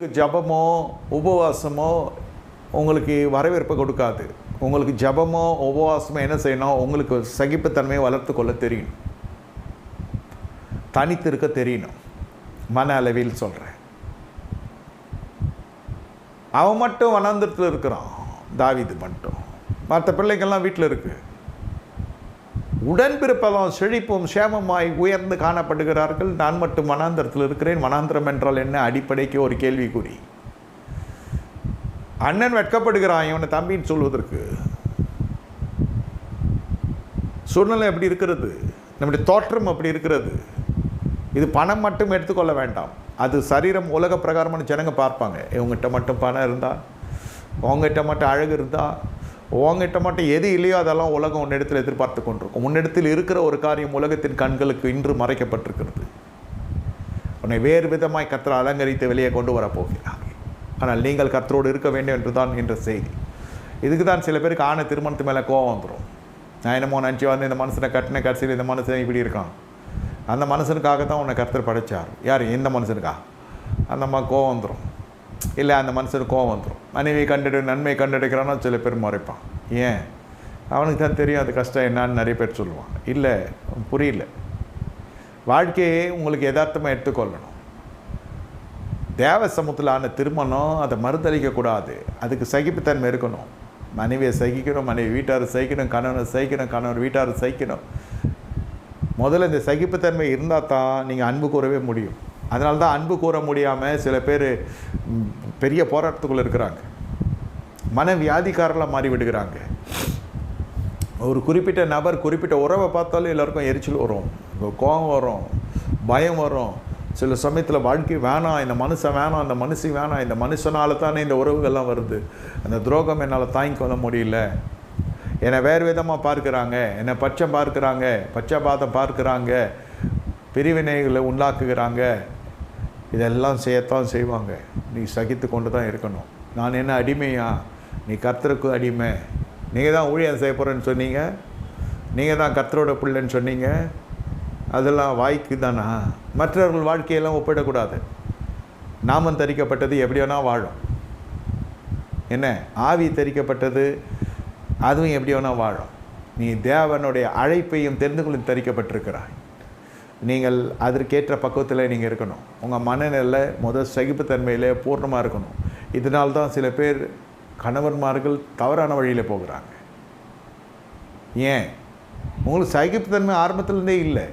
ஜபமோ உபவாசமோ உங்களுக்கு வரவேற்பு கொடுக்காது. உங்களுக்கு ஜபமோ உபவாசமோ என்ன செய்யணும் உங்களுக்கு சகிப்புத்தன்மையை வளர்த்து கொள்ள தெரியணும் தனித்து இருக்க தெரியணும். மன அளவில் சொல்கிறேன் அவன் மட்டும் வனாந்திரத்தில் இருக்கிறான். தாவிது மட்டும். மற்ற பிள்ளைங்கள்லாம் வீட்டில் இருக்கு. உடன்பிறப்பெல்லாம் செழிப்பும் சேமமாய் உயர்ந்து காணப்படுகிறார்கள். நான் மட்டும் வனாந்திரத்தில் இருக்கிறேன். வனாந்திரம் என்றால் என்ன? அடிப்படைக்கு ஒரு கேள்விக்குறி. அண்ணன் வெட்கப்படுகிறான் இவனை தம்பின்னு சொல்வதற்கு. சூழ்நிலை எப்படி இருக்கிறது? நம்முடைய தோற்றம் அப்படி இருக்கிறது? இது பணம் மட்டும் எடுத்துக்கொள்ள வேண்டாம். அது சரீரம் உலக பிரகாரமான ஜனங்க பார்ப்பாங்க. இவங்ககிட்ட மட்டும் பணம் இருந்தால் உங்ககிட்ட மட்டும் அழகு இருந்தால் உங்ககிட்ட மட்டும் எது இல்லையோ அதெல்லாம் உலகம் உன்னிடத்தில் எதிர்பார்த்து கொண்டிருக்கும். உன்னிடத்தில் இருக்கிற ஒரு காரியம் உலகத்தின் கண்களுக்கு இன்று மறைக்கப்பட்டிருக்கிறது. உன்னை வேறு விதமாய் கத்திர அலங்கரித்து வெளியே கொண்டு வரப்போகிறார் ஆனால் நீங்கள் கத்தரோடு இருக்க வேண்டும் என்று தான் என்ற செய்தி. இதுக்கு தான் சில பேருக்கு ஆன திருமணத்து மேலே கோவம் வந்துடும் நான் என்னமோ நினச்சி வந்து இந்த மனுஷனை கட்டின கடைசியில் இந்த மனுஷன் இப்படி இருக்கான்? அந்த மனுஷனுக்காக தான் உன்னை கருத்தர் படைத்தார் யார்? இந்த மனுஷனுக்கா? அந்த அம்மா கோவம் வந்துடும் இல்லை அந்த மனுஷனுக்கு கோவம் வந்துடும் மனைவி கண்டெடு நன்மை கண்டெடுக்கிறான்னா சில பேர் மறைப்பான். ஏன்? அவனுக்கு தான் தெரியும் அது கஷ்டம் என்னன்னு நிறைய பேர் சொல்லுவான் இல்லை புரியல. வாழ்க்கையை உங்களுக்கு யதார்த்தமாக எடுத்துக்கொள்ளணும். தேவ சமூகத்திலான திருமணம் அதை மறுதளிக்கக்கூடாது அதுக்கு சகிப்புத்தன்மை இருக்கணும். மனைவியை சகிக்கணும் மனைவி வீட்டாரை சகிக்கணும் கணவனை சகிக்கணும் கணவர் வீட்டாரை சகிக்கணும். முதல்ல இந்த சகிப்புத்தன்மை இருந்தால் தான் நீங்கள் அன்பு கூறவே முடியும். அதனால தான் அன்பு கூற முடியாமல் சில பேர் பெரிய போராட்டத்துக்குள்ளே இருக்கிறாங்க. மன வியாதிக்காரர்களாக மாறி விடுகிறாங்க. ஒரு குறிப்பிட்ட நபர் குறிப்பிட்ட உறவை பார்த்தாலும் எல்லாருக்கும் எரிச்சல் வரும். கோபம் வரும். பயம் வரும். சில சமயத்தில் வாழ்க்கை வேணாம். இந்த மனுஷன் வேணாம். இந்த மனுஷி வேணாம். இந்த மனுஷனால் தானே இந்த உறவுகள்லாம் வருது. அந்த துரோகம் என்னால் தாங்கிக்க கொள்ள முடியல. என்னை வேறு விதமாக பார்க்குறாங்க. என்னை பச்சம் பார்க்குறாங்க. பச்சை பாதம் பார்க்குறாங்க. பிரிவினைகளை உண்டாக்குகிறாங்க. இதெல்லாம் செய்யத்தான் செய்வாங்க. நீ சகித்து கொண்டு தான் இருக்கணும். நான் என்ன அடிமையா? நீ கர்த்தருக்கு அடிமை. நீங்கள் தான் ஊழியம் செய்ய போகிறேன்னு சொன்னீங்க. நீங்கள் தான் கர்த்தரோட பிள்ளைன்னு சொன்னீங்க. அதெல்லாம் வாய்க்கு தானா மற்றவர்கள் வாழ்க்கையெல்லாம் ஒப்பிடக்கூடாது. நாமம் தரிக்கப்பட்டது எப்படி வேணால் வாழும். என்ன? ஆவி தரிக்கப்பட்டது அதுவும் எப்படி வேணால் வாழும். நீ தேவனுடைய அழைப்பையும் தெரிந்து கொள்ள தரிக்கப்பட்டிருக்கிறாய். நீங்கள் அதற்கேற்ற பக்குவத்தில் நீங்கள் இருக்கணும். உங்கள் மனநிலை முதல் சகிப்புத்தன்மையில் பூர்ணமாக இருக்கணும். இதனால் தான் சில பேர் கணவன்மார்கள் தவறான வழியில் போகிறாங்க. ஏன்? உங்களுக்கு சகிப்புத்தன்மை ஆரம்பத்துலேருந்தே இல்லை.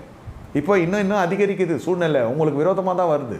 இப்போ இன்னும் இன்னும் அதிகரிக்குது சூழ்நிலை. உங்களுக்கு விரோதமாக தான் வருது.